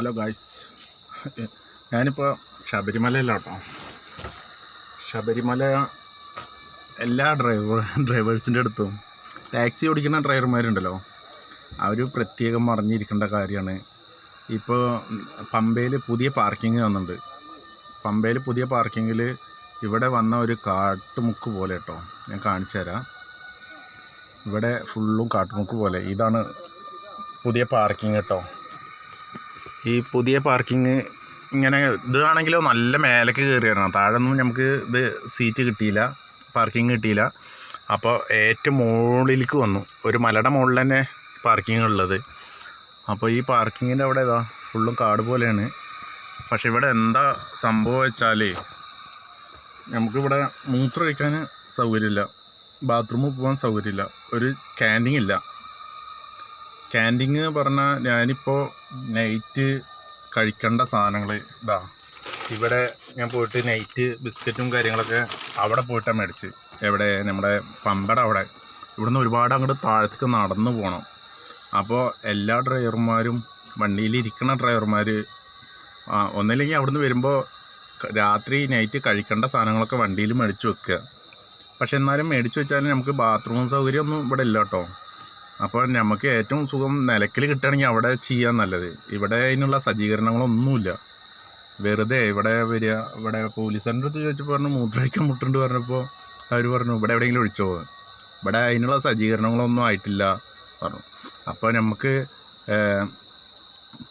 Hello guys ഞാനിപ്പോൾ ശബരിമലയിലാട്ടോ. ശബരിമല എല്ലാ driver ഡ്രൈവേഴ്സിന്റെ അടുത്തും ടാക്സി ഓടിക്കുന്ന ഡ്രൈവർമാരുണ്ടല്ലോ അവർ പ്രത്യേകം അറിഞ്ഞിരിക്കേണ്ട കാര്യമാണ്. ഇപ്പോൾ പമ്പയിൽ പുതിയ പാർക്കിംഗ് വന്നിട്ടുണ്ട്. പമ്പയിൽ പുതിയ പാർക്കിങ്ങിൽ ഇവിടെ വന്ന ഒരു കാട്ടുമുക്ക് പോലെ കേട്ടോ. ഞാൻ കാണിച്ചു തരാം. ഇവിടെ ഫുള്ളും കാട്ടുമുക്ക് പോലെ. ഇതാണ് പുതിയ പാർക്കിംഗ് കേട്ടോ. ഈ പുതിയ പാർക്കിംഗ് ഇങ്ങനെ ഇതാണെങ്കിലോ നല്ല മേലേക്ക് കയറി വരണം താഴെ ഒന്നും നമുക്ക് ഇത് സീറ്റ് കിട്ടിയില്ല പാർക്കിംഗ് കിട്ടിയില്ല. അപ്പോൾ ഏറ്റവും മുകളിലേക്ക് വന്നു. ഒരു മലയുടെ മുകളിൽ തന്നെ പാർക്കിംഗ് ഉള്ളത്. അപ്പോൾ ഈ പാർക്കിങ്ങിന്റെ അവിടെ ഇതാ ഫുള്ളും കാട് പോലെയാണ്. പക്ഷെ ഇവിടെ എന്താ സംഭവം വെച്ചാൽ നമുക്കിവിടെ മൂത്രം കഴിക്കാൻ സൗകര്യമില്ല. ബാത്റൂമിൽ പോകാൻ സൗകര്യമില്ല. ഒരു ക്യാന്റീൻ ഇല്ല. ക്യാന്റീൻ പറഞ്ഞാൽ ഞാനിപ്പോൾ നൈറ്റ് കഴിക്കേണ്ട സാധനങ്ങൾ ഇതാ. ഇവിടെ ഞാൻ പോയിട്ട് നൈറ്റ് ബിസ്ക്കറ്റും കാര്യങ്ങളൊക്കെ അവിടെ പോയിട്ടാണ് മേടിച്ച്. എവിടെ? നമ്മുടെ പമ്പട അവിടെ. ഇവിടുന്ന് ഒരുപാട് അങ്ങോട്ട് താഴത്തേക്ക് നടന്നു പോകണം അപ്പോൾ എല്ലാ ഡ്രൈവർമാരും വണ്ടിയിൽ ഇരിക്കുന്ന ഡ്രൈവർമാർ ഒന്നില്ലെങ്കിൽ അവിടുന്ന് വരുമ്പോൾ രാത്രി നൈറ്റ് കഴിക്കേണ്ട സാധനങ്ങളൊക്കെ വണ്ടിയിൽ മേടിച്ച് വെക്കുക. പക്ഷെ എന്നാലും മേടിച്ച് വെച്ചാലും നമുക്ക് ബാത്റൂം സൗകര്യമൊന്നും ഇവിടെ ഇല്ല കേട്ടോ. അപ്പോൾ നമുക്ക് ഏറ്റവും സുഖം നിലയ്ക്കൽ കിട്ടുകയാണെങ്കിൽ അവിടെ ചെയ്യാൻ നല്ലത്. ഇവിടെ അതിനുള്ള സജ്ജീകരണങ്ങളൊന്നുമില്ല. വെറുതെ ഇവിടെ വരിക ഇവിടെ പോലീസുകാരുടെ അടുത്ത് ചോദിച്ചപ്പോൾ പറഞ്ഞു മൂത്രമൊഴിക്കാൻ മുട്ടുണ്ട് പറഞ്ഞപ്പോൾ അവർ പറഞ്ഞു ഇവിടെ എവിടെയെങ്കിലും ഒഴിച്ചോ? ഇവിടെ അതിനുള്ള സജ്ജീകരണങ്ങളൊന്നും ആയിട്ടില്ല പറഞ്ഞു. അപ്പോൾ നമുക്ക്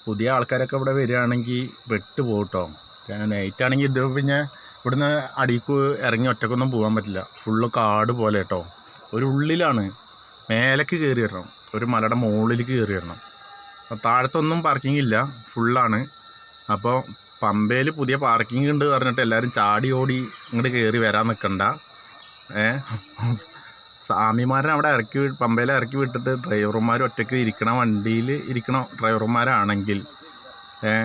പുതിയ ആൾക്കാരൊക്കെ ഇവിടെ വരികയാണെങ്കിൽ പെട്ട് പോകട്ടോ നൈറ്റ് ആണെങ്കിൽ ഇത് പിന്നെ ഇവിടുന്ന് അടിക്ക് ഇറങ്ങി ഒറ്റക്കൊന്നും പോകാൻ പറ്റില്ല. ഫുള്ള് കാട് പോലെ കേട്ടോ. ഒരു ഉള്ളിലാണ്. മേലേക്ക് കയറി വരണം. ഒരു മലയുടെ മുകളിലേക്ക് കയറി വരണം. അപ്പോൾ താഴത്തൊന്നും പാർക്കിംഗ് ഇല്ല. ഫുള്ളാണ് അപ്പോൾ പമ്പയിൽ പുതിയ പാർക്കിംഗ് ഉണ്ട് പറഞ്ഞിട്ട് എല്ലാവരും ചാടി ഓടി ഇങ്ങോട്ട് കയറി വരാൻ നിൽക്കണ്ട ഏ? സ്വാമിമാരനെ അവിടെ ഇറക്കി പമ്പയിൽ ഇറക്കി വിട്ടിട്ട് ഡ്രൈവർമാർ ഒറ്റയ്ക്ക് ഇരിക്കണ വണ്ടിയിൽ ഇരിക്കണ ഡ്രൈവർമാരാണെങ്കിൽ ഏ?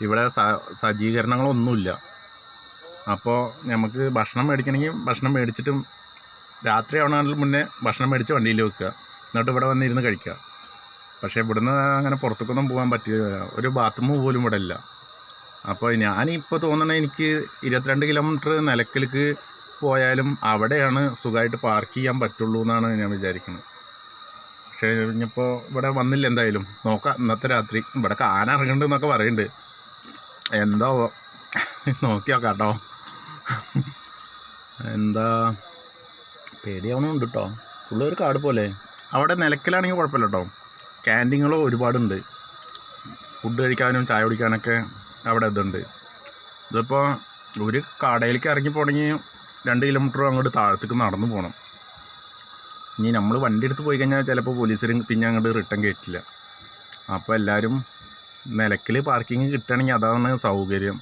ഇവിടെ സ സജ്ജീകരണങ്ങളൊന്നുമില്ല. അപ്പോൾ നമുക്ക് ഭക്ഷണം മേടിക്കണമെങ്കിൽ ഭക്ഷണം മേടിച്ചിട്ടും രാത്രി ആവണതിന് മുന്നേ ഭക്ഷണം മേടിച്ച് വണ്ടിയിൽ വെക്കുക. എന്നിട്ട് ഇവിടെ വന്നിരുന്ന് കഴിക്കുക. പക്ഷേ ഇവിടുന്ന് അങ്ങനെ പുറത്തേക്കൊന്നും പോകാൻ പറ്റില്ല ഒരു ബാത്റൂം പോലും ഇവിടെ ഇല്ല. അപ്പോൾ ഞാനിപ്പോൾ തോന്നണത് എനിക്ക് ഇരുപത്തിരണ്ട് കിലോമീറ്റർ നിലക്കലേക്ക് പോയാലും അവിടെയാണ് സുഖമായിട്ട് പാർക്ക് ചെയ്യാൻ പറ്റുള്ളൂ എന്നാണ് ഞാൻ വിചാരിക്കുന്നത്. പക്ഷേ ഇനിയിപ്പോൾ ഇവിടെ വന്നില്ല എന്തായാലും. നോക്കാം ഇന്നത്തെ രാത്രി. ഇവിടെ കാന ഇറങ്ങുന്നുണ്ട് എന്നൊക്കെ പറയുന്നുണ്ട്. എന്താവോ? നോക്കി നോക്കാം കേട്ടോ. എന്താ? പേടിയാവണമുണ്ട് കേട്ടോ ഫുള്ള് ഒരു കാട് പോലെ. അവിടെ നിലക്കലാണെങ്കിൽ കുഴപ്പമില്ല കേട്ടോ ക്യാന്റീനുകൾ ഒരുപാടുണ്ട്. ഫുഡ് കഴിക്കാനും ചായ കുടിക്കാനൊക്കെ അവിടെ ഇതുണ്ട്. ഇതിപ്പോൾ ഒരു കടയിലേക്ക് ഇറങ്ങി പോകണമെങ്കിൽ രണ്ട് കിലോമീറ്റർ അങ്ങോട്ട് താഴത്തേക്ക് നടന്നു പോകണം ഇനി നമ്മൾ വണ്ടി എടുത്ത് പോയി കഴിഞ്ഞാൽ ചിലപ്പോൾ പോലീസുകാരും പിന്നെ അങ്ങോട്ട് റിട്ടേൺ കയറ്റില്ല. അപ്പോൾ എല്ലാവരും നിലക്കിൽ പാർക്കിംഗ് കിട്ടുകയാണെങ്കിൽ അതാണ് സൗകര്യം.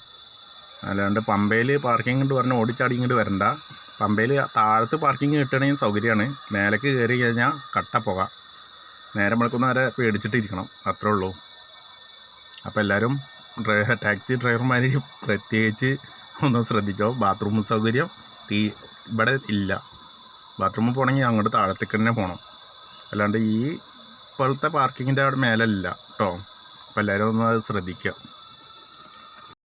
അല്ലാണ്ട് പമ്പയിൽ പാർക്കിംഗ് ഉണ്ട് പറഞ്ഞാൽ ഓടിച്ചാടി ഇങ്ങോട്ട് വരണ്ട. പമ്പയിൽ താഴത്ത് പാർക്കിംഗ് കിട്ടണമെങ്കിൽ സൗകര്യമാണ് മേലേക്ക് കയറി കഴിഞ്ഞാൽ കട്ട പുക. നേരം വെളുക്കുന്ന വരെ പേടിച്ചിട്ടിരിക്കണം. അത്രേ ഉള്ളൂ. അപ്പോൾ എല്ലാവരും ഡ്രൈവർ ടാക്സി ഡ്രൈവർമാർ പ്രത്യേകിച്ച് ഒന്ന് ശ്രദ്ധിച്ചോ? ബാത്റൂം സൗകര്യം തീ ഇവിടെ ഇല്ല. ബാത്റൂമിൽ പോകണമെങ്കിൽ അങ്ങോട്ട് താഴത്തേക്ക് തന്നെ പോകണം അല്ലാണ്ട് ഈ ഇപ്പോഴത്തെ പാർക്കിങ്ങിന്റെ അവിടെ മേലല്ല കേട്ടോ അപ്പോൾ എല്ലാവരും ഒന്ന് അത് ശ്രദ്ധിക്കുക